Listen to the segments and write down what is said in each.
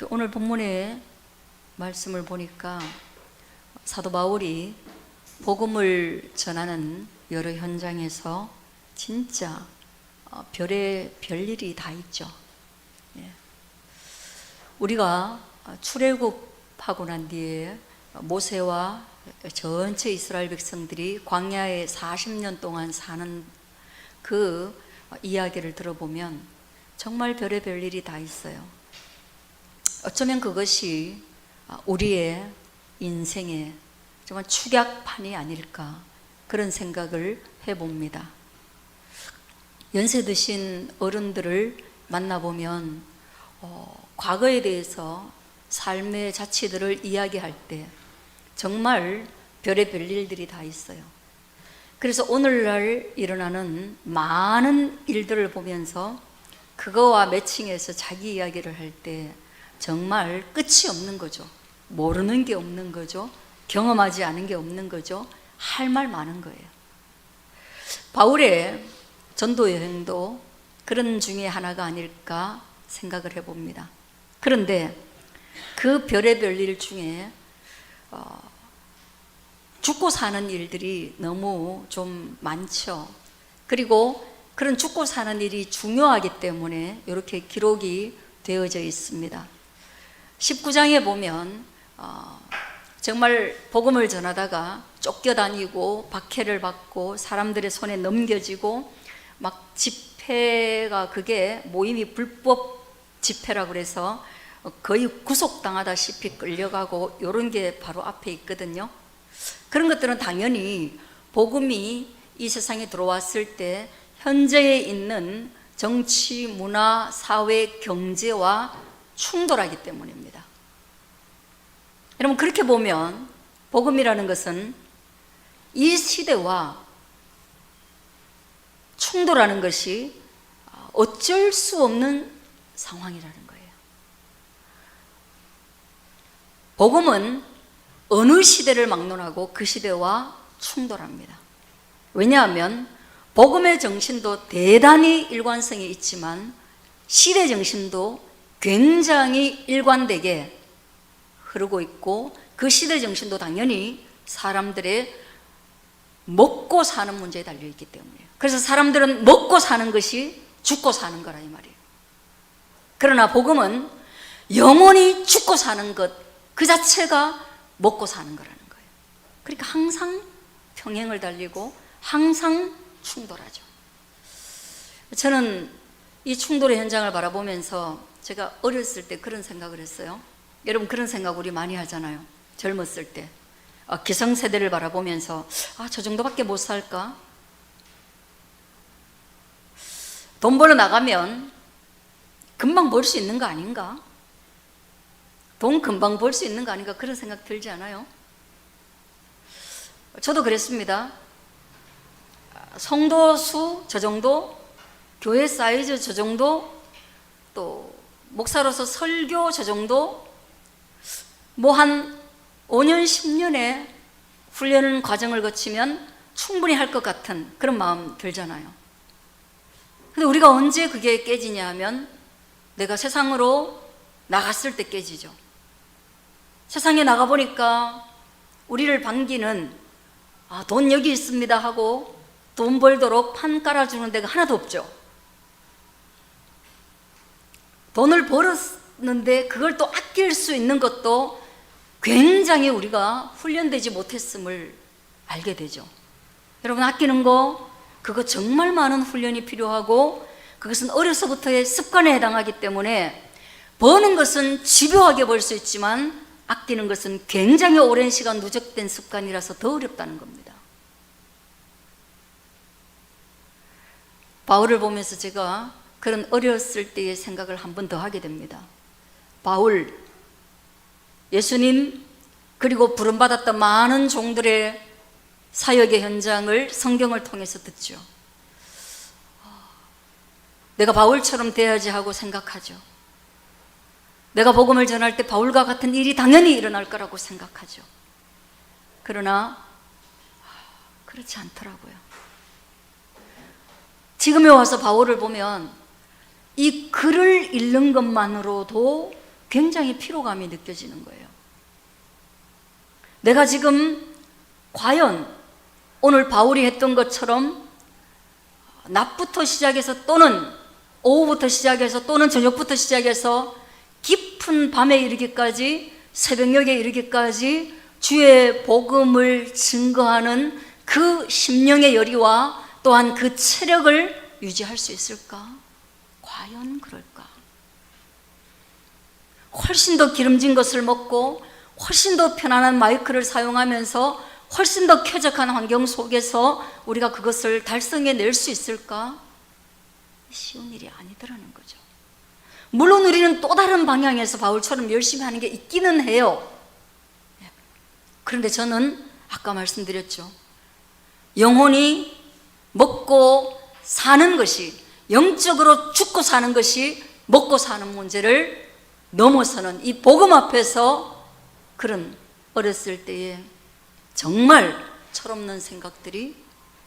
그 오늘 본문의 말씀을 보니까 사도 바울이 복음을 전하는 여러 현장에서 진짜 어, 별의 별일이 다 있죠. 예. 우리가 출애굽하고 난 뒤에 모세와 전체 이스라엘 백성들이 광야에 40년 동안 사는 그 이야기를 들어보면 정말 별의 별일이 다 있어요. 어쩌면 그것이 우리의 인생의 정말 축약판이 아닐까 그런 생각을 해봅니다. 연세 드신 어른들을 만나보면 어, 과거에 대해서 삶의 자취들을 이야기할 때 정말 별의 별일들이 다 있어요. 그래서 오늘날 일어나는 많은 일들을 보면서 그거와 매칭해서 자기 이야기를 할때 정말 끝이 없는 거죠. 모르는 게 없는 거죠. 경험하지 않은 게 없는 거죠. 할 말 많은 거예요. 바울의 전도 여행도 그런 중에 하나가 아닐까 생각을 해봅니다. 그런데 그 별의 별 일 중에 어, 죽고 사는 일들이 너무 좀 많죠. 그리고 그런 죽고 사는 일이 중요하기 때문에 이렇게 기록이 되어져 있습니다. 19장에 보면 어, 정말 복음을 전하다가 쫓겨다니고 박해를 받고 사람들의 손에 넘겨지고 막 집회가 그게 모임이 불법 집회라고 그래서 거의 구속당하다시피 끌려가고 이런 게 바로 앞에 있거든요. 그런 것들은 당연히 복음이 이 세상에 들어왔을 때 현재에 있는 정치, 문화, 사회, 경제와 충돌하기 때문입니다. 여러분 그렇게 보면 복음이라는 것은 이 시대와 충돌하는 것이 어쩔 수 없는 상황이라는 거예요. 복음은 어느 시대를 막론하고 그 시대와 충돌합니다. 왜냐하면 복음의 정신도 대단히 일관성이 있지만 시대 정신도 굉장히 일관되게 흐르고 있고 그 시대 정신도 당연히 사람들의 먹고 사는 문제에 달려 있기 때문이에요. 그래서 사람들은 먹고 사는 것이 죽고 사는 거라 이 말이에요. 그러나 복음은 영원히 죽고 사는 것 그 자체가 먹고 사는 거라는 거예요. 그러니까 항상 평행을 달리고 항상 충돌하죠. 저는 이 충돌의 현장을 바라보면서 제가 어렸을 때 그런 생각을 했어요. 여러분 그런 생각 우리 많이 하잖아요. 젊었을 때. 어, 기성세대를 바라보면서 아, 저 정도밖에 못 살까? 돈 벌어 나가면 금방 벌 수 있는 거 아닌가? 돈 금방 벌 수 있는 거 아닌가? 그런 생각 들지 않아요? 저도 그랬습니다. 성도 수 저 정도, 교회 사이즈 저 정도, 또 목사로서 설교 저 정도, 뭐 한 5년, 10년의 훈련 과정을 거치면 충분히 할 것 같은 그런 마음 들잖아요. 근데 우리가 언제 그게 깨지냐 하면 내가 세상으로 나갔을 때 깨지죠. 세상에 나가보니까 우리를 반기는 아, 돈 여기 있습니다 하고 돈 벌도록 판 깔아주는 데가 하나도 없죠. 돈을 벌었는데 그걸 또 아낄 수 있는 것도 굉장히 우리가 훈련되지 못했음을 알게 되죠. 여러분, 아끼는 거, 그거 정말 많은 훈련이 필요하고 그것은 어려서부터의 습관에 해당하기 때문에 버는 것은 집요하게 벌 수 있지만 아끼는 것은 굉장히 오랜 시간 누적된 습관이라서 더 어렵다는 겁니다. 바울을 보면서 제가 그런 어렸을 때의 생각을 한 번 더 하게 됩니다. 바울, 예수님, 그리고 부름받았던 많은 종들의 사역의 현장을 성경을 통해서 듣죠. 내가 바울처럼 돼야지 하고 생각하죠. 내가 복음을 전할 때 바울과 같은 일이 당연히 일어날 거라고 생각하죠. 그러나 그렇지 않더라고요. 지금에 와서 바울을 보면 이 글을 읽는 것만으로도 굉장히 피로감이 느껴지는 거예요. 내가 지금 과연 오늘 바울이 했던 것처럼 낮부터 시작해서 또는 오후부터 시작해서 또는 저녁부터 시작해서 깊은 밤에 이르기까지 새벽녘에 이르기까지 주의 복음을 증거하는 그 심령의 열의와 또한 그 체력을 유지할 수 있을까? 과연 그럴까? 훨씬 더 기름진 것을 먹고 훨씬 더 편안한 마이크를 사용하면서 훨씬 더 쾌적한 환경 속에서 우리가 그것을 달성해 낼 수 있을까? 쉬운 일이 아니더라는 거죠. 물론 우리는 또 다른 방향에서 바울처럼 열심히 하는 게 있기는 해요. 그런데 저는 아까 말씀드렸죠. 영혼이 먹고 사는 것이 영적으로 죽고 사는 것이 먹고 사는 문제를 넘어서는 이 복음 앞에서 그런 어렸을 때에 정말 철없는 생각들이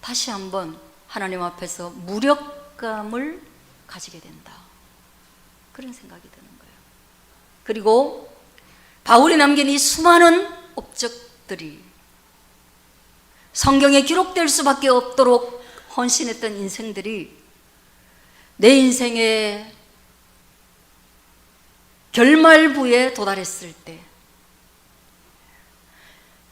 다시 한번 하나님 앞에서 무력감을 가지게 된다. 그런 생각이 드는 거예요. 그리고 바울이 남긴 이 수많은 업적들이 성경에 기록될 수밖에 없도록 헌신했던 인생들이 내 인생의 결말부에 도달했을 때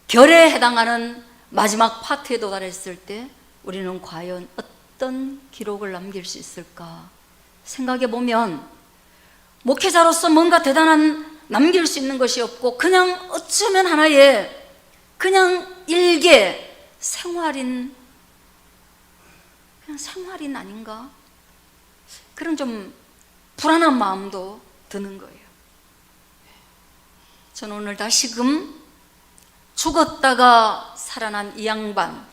결에 해당하는 마지막 파트에 도달했을 때 우리는 과연 어떤 기록을 남길 수 있을까 생각해 보면 목회자로서 뭔가 대단한 남길 수 있는 것이 없고 그냥 어쩌면 하나의 그냥 일개 생활인 그냥 생활인 아닌가 그런 좀 불안한 마음도 드는 거예요. 저는 오늘 다시금 죽었다가 살아난 이 양반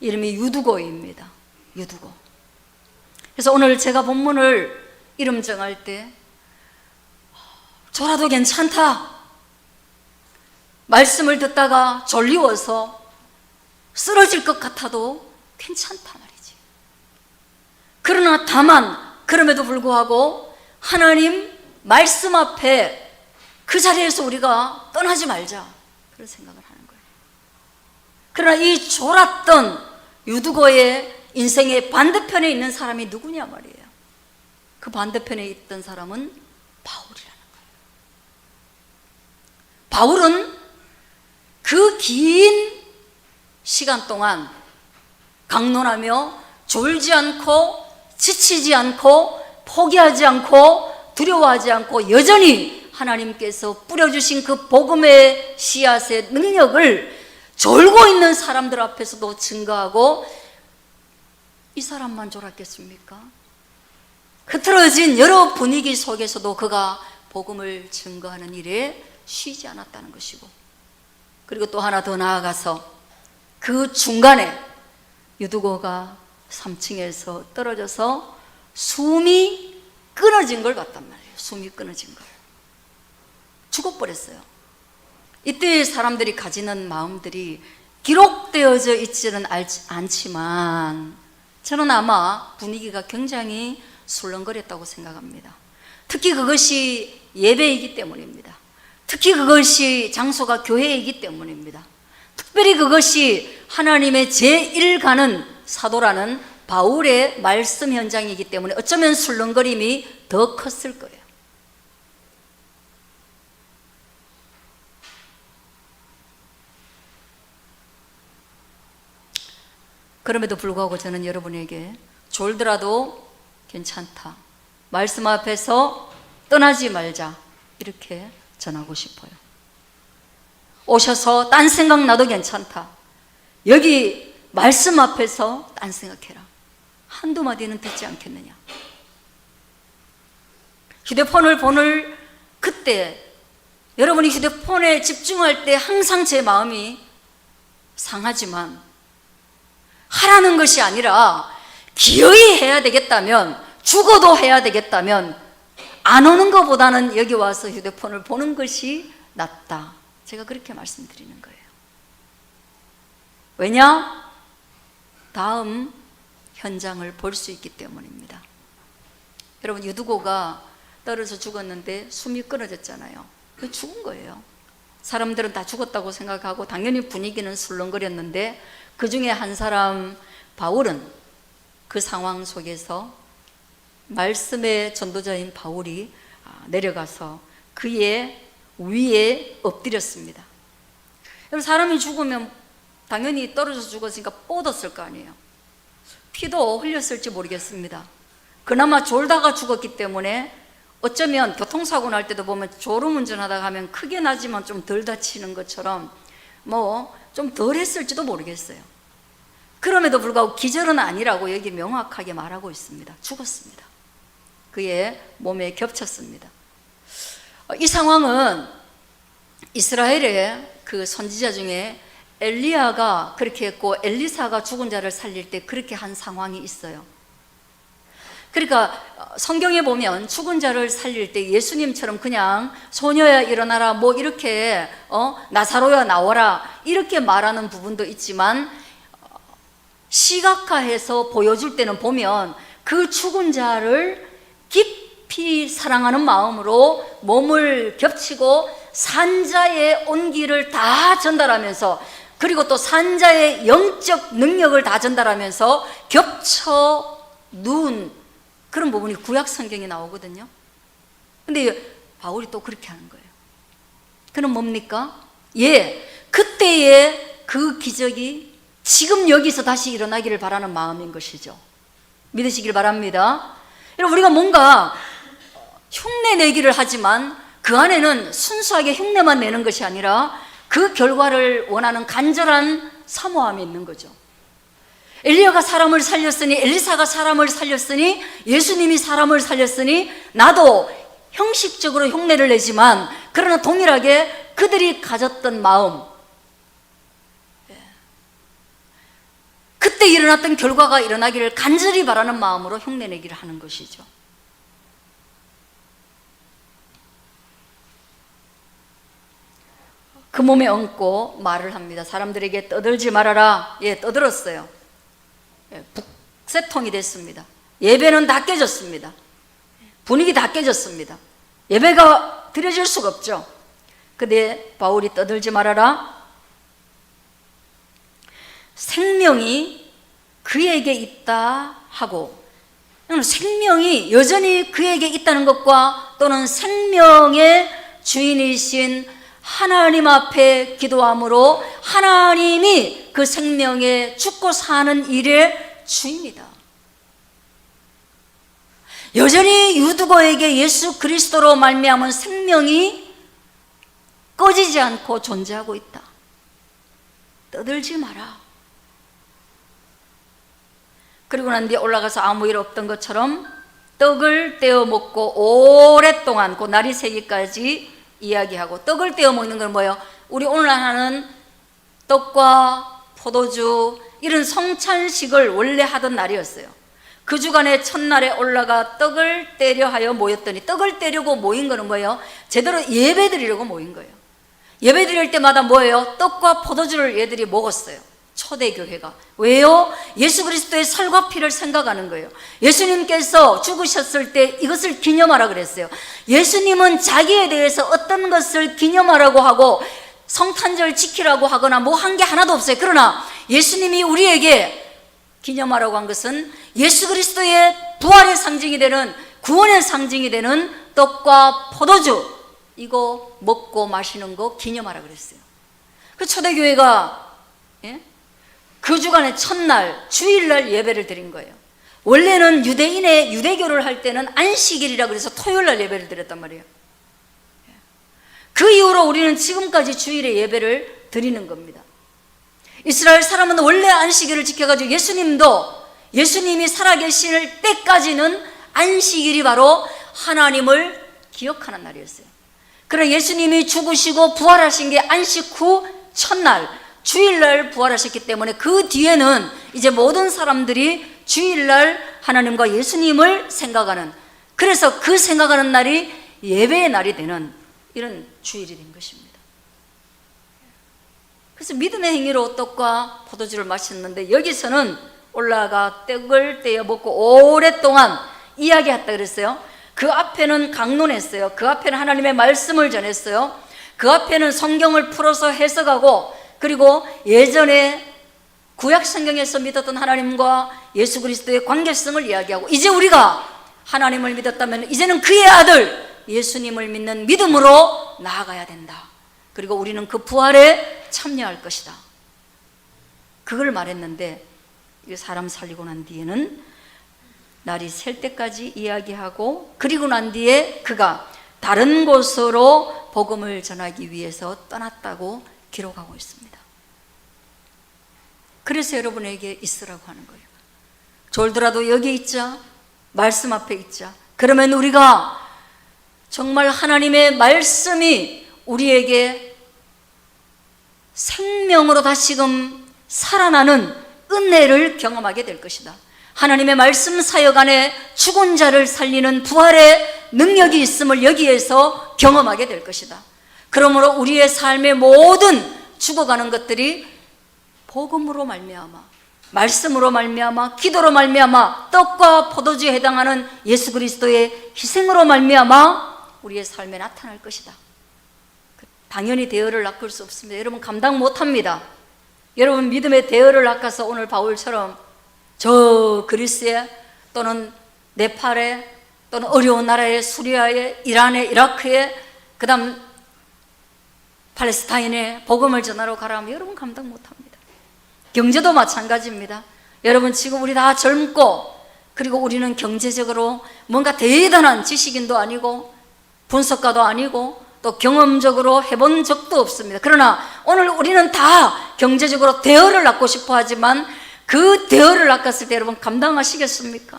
이름이 유두고입니다. 유두고. 그래서 오늘 제가 본문을 이름 정할 때 저라도 괜찮다. 말씀을 듣다가 졸리워서 쓰러질 것 같아도 괜찮다 말이지. 그러나 다만 그럼에도 불구하고 하나님 말씀 앞에 그 자리에서 우리가 떠나지 말자. 그런 생각을 하는 거예요. 그러나 이 졸았던 유두고의 인생의 반대편에 있는 사람이 누구냐 말이에요. 그 반대편에 있던 사람은 바울이라는 거예요. 바울은 그 긴 시간 동안 강론하며 졸지 않고 지치지 않고 포기하지 않고 두려워하지 않고 여전히 하나님께서 뿌려주신 그 복음의 씨앗의 능력을 졸고 있는 사람들 앞에서도 증거하고 이 사람만 졸았겠습니까? 흐트러진 여러 분위기 속에서도 그가 복음을 증거하는 일에 쉬지 않았다는 것이고 그리고 또 하나 더 나아가서 그 중간에 유두고가 3층에서 떨어져서 숨이 끊어진 걸 봤단 말이에요. 숨이 끊어진 걸. 죽어버렸어요. 이때 사람들이 가지는 마음들이 기록되어져 있지는 않지만 저는 아마 분위기가 굉장히 술렁거렸다고 생각합니다. 특히 그것이 예배이기 때문입니다. 특히 그것이 장소가 교회이기 때문입니다. 특별히 그것이 하나님의 제1가는 사도라는 바울의 말씀 현장이기 때문에 어쩌면 술렁거림이 더 컸을 거예요. 그럼에도 불구하고 저는 여러분에게 졸더라도 괜찮다. 말씀 앞에서 떠나지 말자. 이렇게 전하고 싶어요. 오셔서 딴 생각 나도 괜찮다. 여기 말씀 앞에서 딴 생각해라. 한두 마디는 듣지 않겠느냐. 휴대폰을 보는 그때 여러분이 휴대폰에 집중할 때 항상 제 마음이 상하지만 하라는 것이 아니라 기어이 해야 되겠다면 죽어도 해야 되겠다면 안 오는 것보다는 여기 와서 휴대폰을 보는 것이 낫다. 제가 그렇게 말씀드리는 거예요. 왜냐? 다음 현장을 볼 수 있기 때문입니다. 여러분, 유두고가 떨어져 죽었는데 숨이 끊어졌잖아요. 그 죽은 거예요. 사람들은 다 죽었다고 생각하고 당연히 분위기는 술렁거렸는데 그 중에 한 사람 바울은 그 상황 속에서 말씀의 전도자인 바울이 아, 내려가서 그의 위에 엎드렸습니다. 사람이 죽으면 당연히 떨어져서 죽었으니까 뻗었을 거 아니에요. 피도 흘렸을지 모르겠습니다. 그나마 졸다가 죽었기 때문에 어쩌면 교통사고 날 때도 보면 졸음운전하다가 하면 크게 나지만 좀 덜 다치는 것처럼 뭐 좀 덜 했을지도 모르겠어요. 그럼에도 불구하고 기절은 아니라고 여기 명확하게 말하고 있습니다. 죽었습니다. 그의 몸에 겹쳤습니다. 어, 이 상황은 이스라엘의 그 선지자 중에 엘리야가 그렇게 했고 엘리사가 죽은 자를 살릴 때 그렇게 한 상황이 있어요. 그러니까 어, 성경에 보면 죽은 자를 살릴 때 예수님처럼 그냥 소녀야 일어나라 뭐 이렇게 어 나사로야 나와라 이렇게 말하는 부분도 있지만 어, 시각화해서 보여줄 때는 보면 그 죽은 자를 깊이 사랑하는 마음으로 몸을 겹치고 산자의 온기를 다 전달하면서 그리고 또 산자의 영적 능력을 다 전달하면서 겹쳐 누운 그런 부분이 구약 성경에 나오거든요. 근데 바울이 또 그렇게 하는 거예요. 그럼 뭡니까? 예, 그때의 그 기적이 지금 여기서 다시 일어나기를 바라는 마음인 것이죠. 믿으시길 바랍니다. 여러분, 우리가 뭔가 흉내 내기를 하지만 그 안에는 순수하게 흉내만 내는 것이 아니라 그 결과를 원하는 간절한 사모함이 있는 거죠. 엘리야가 사람을 살렸으니 엘리사가 사람을 살렸으니 예수님이 사람을 살렸으니 나도 형식적으로 흉내를 내지만 그러나 동일하게 그들이 가졌던 마음 예. 그때 일어났던 결과가 일어나기를 간절히 바라는 마음으로 흉내내기를 하는 것이죠. 그 몸에 얹고 말을 합니다. 사람들에게 떠들지 말아라. 예, 떠들었어요. 예, 북새통이 됐습니다. 예배는 다 깨졌습니다. 분위기 다 깨졌습니다. 예배가 드려질 수가 없죠. 근데 바울이 떠들지 말아라. 생명이 그에게 있다 하고 생명이 여전히 그에게 있다는 것과 또는 생명의 주인이신 하나님 앞에 기도함으로 하나님이 그 생명에 죽고 사는 일의 주입니다. 여전히 유두고에게 예수 그리스도로 말미암은 생명이 꺼지지 않고 존재하고 있다. 떠들지 마라. 그리고 난 뒤에 올라가서 아무 일 없던 것처럼 떡을 떼어 먹고 오랫동안 그 날이 새기까지 이야기하고 떡을 떼어 먹는 건 뭐예요? 우리 오늘 하는 떡과 포도주 이런 성찬식을 원래 하던 날이었어요. 그 주간에 첫날에 올라가 떡을 떼려 하여 모였더니 떡을 떼려고 모인 거는 뭐예요? 제대로 예배 드리려고 모인 거예요. 예배 드릴 때마다 뭐예요? 떡과 포도주를 얘들이 먹었어요. 초대교회가. 왜요? 예수 그리스도의 살과 피를 생각하는 거예요. 예수님께서 죽으셨을 때 이것을 기념하라 그랬어요. 예수님은 자기에 대해서 어떤 것을 기념하라고 하고 성탄절 지키라고 하거나 뭐 한 게 하나도 없어요. 그러나 예수님이 우리에게 기념하라고 한 것은 예수 그리스도의 부활의 상징이 되는 구원의 상징이 되는 떡과 포도주 이거 먹고 마시는 거 기념하라 그랬어요. 그 초대교회가 예? 그 주간의 첫날 주일날 예배를 드린 거예요. 원래는 유대인의 유대교를 할 때는 안식일이라 그래서 토요일날 예배를 드렸단 말이에요. 그 이후로 우리는 지금까지 주일에 예배를 드리는 겁니다. 이스라엘 사람은 원래 안식일을 지켜가지고 예수님도 예수님이 살아계실 때까지는 안식일이 바로 하나님을 기억하는 날이었어요. 그러나 예수님이 죽으시고 부활하신 게 안식 후 첫날 주일날 부활하셨기 때문에 그 뒤에는 이제 모든 사람들이 주일날 하나님과 예수님을 생각하는 그래서 그 생각하는 날이 예배의 날이 되는 이런 주일이 된 것입니다. 그래서 믿음의 행위로 떡과 포도주를 마셨는데 여기서는 올라가 떡을 떼어 먹고 오랫동안 이야기했다 그랬어요. 그 앞에는 강론했어요. 그 앞에는 하나님의 말씀을 전했어요. 그 앞에는 성경을 풀어서 해석하고 그리고 예전에 구약 성경에서 믿었던 하나님과 예수 그리스도의 관계성을 이야기하고 이제 우리가 하나님을 믿었다면 이제는 그의 아들 예수님을 믿는 믿음으로 나아가야 된다. 그리고 우리는 그 부활에 참여할 것이다. 그걸 말했는데 이 사람 살리고 난 뒤에는 날이 셀 때까지 이야기하고 그리고 난 뒤에 그가 다른 곳으로 복음을 전하기 위해서 떠났다고 기록하고 있습니다. 그래서 여러분에게 있으라고 하는 거예요. 졸더라도 여기 있자. 말씀 앞에 있자. 그러면 우리가 정말 하나님의 말씀이 우리에게 생명으로 다시금 살아나는 은혜를 경험하게 될 것이다. 하나님의 말씀 사역 안에 죽은 자를 살리는 부활의 능력이 있음을 여기에서 경험하게 될 것이다. 그러므로 우리의 삶의 모든 죽어가는 것들이 복음으로 말미암아 말씀으로 말미암아 기도로 말미암아 떡과 포도주에 해당하는 예수 그리스도의 희생으로 말미암아 우리의 삶에 나타날 것이다. 당연히 대열을 낚을 수 없습니다. 여러분 감당 못합니다. 여러분 믿음의 대열을 낚아서 오늘 바울처럼 저 그리스에 또는 네팔에 또는 어려운 나라의 수리아에 이란에 이라크에 그다음 팔레스타인에 복음을 전하러 가라면 여러분 감당 못합니다. 경제도 마찬가지입니다. 여러분 지금 우리 다 젊고 그리고 우리는 경제적으로 뭔가 대단한 지식인도 아니고 분석가도 아니고 또 경험적으로 해본 적도 없습니다. 그러나 오늘 우리는 다 경제적으로 대어를 낳고 싶어 하지만 그 대어를 낚았을 때 여러분 감당하시겠습니까?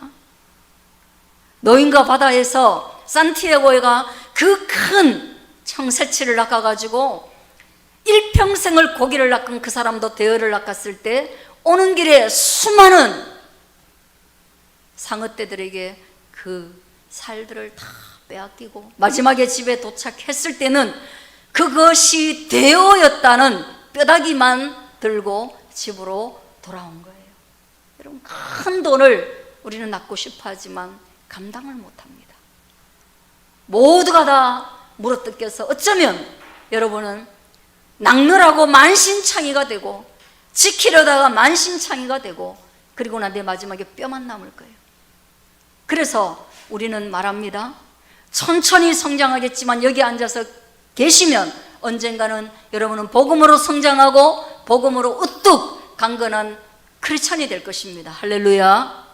노인과 바다에서 산티아고가 그 큰 청새치를 낚아가지고 일평생을 고기를 낚은 그 사람도 대어를 낚았을 때 오는 길에 수많은 상어떼들에게 그 살들을 다 빼앗기고 마지막에 집에 도착했을 때는 그것이 대어였다는 뼈다귀만 들고 집으로 돌아온 거예요. 여러분 큰 돈을 우리는 낳고 싶어 하지만 감당을 못 합니다. 모두가 다 물어뜯겨서 어쩌면 여러분은 낚느라고 만신창이가 되고 지키려다가 만신창이가 되고 그리고 난 뒤에 마지막에 뼈만 남을 거예요. 그래서 우리는 말합니다. 천천히 성장하겠지만 여기 앉아서 계시면 언젠가는 여러분은 복음으로 성장하고 복음으로 우뚝 강건한 크리스찬이 될 것입니다. 할렐루야.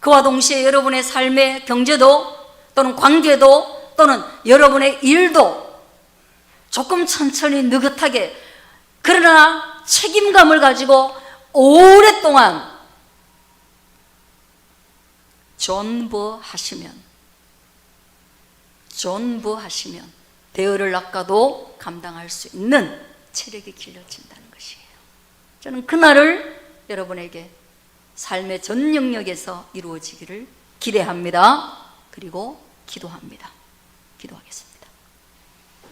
그와 동시에 여러분의 삶의 경제도 또는 관계도 또는 여러분의 일도 조금 천천히 느긋하게 그러나 책임감을 가지고 오랫동안 존버하시면 존버하시면 대어를 낚아도 감당할 수 있는 체력이 길러진다는 것이에요. 저는 그날을 여러분에게 삶의 전 영역에서 이루어지기를 기대합니다. 그리고 기도합니다. 기도하겠습니다.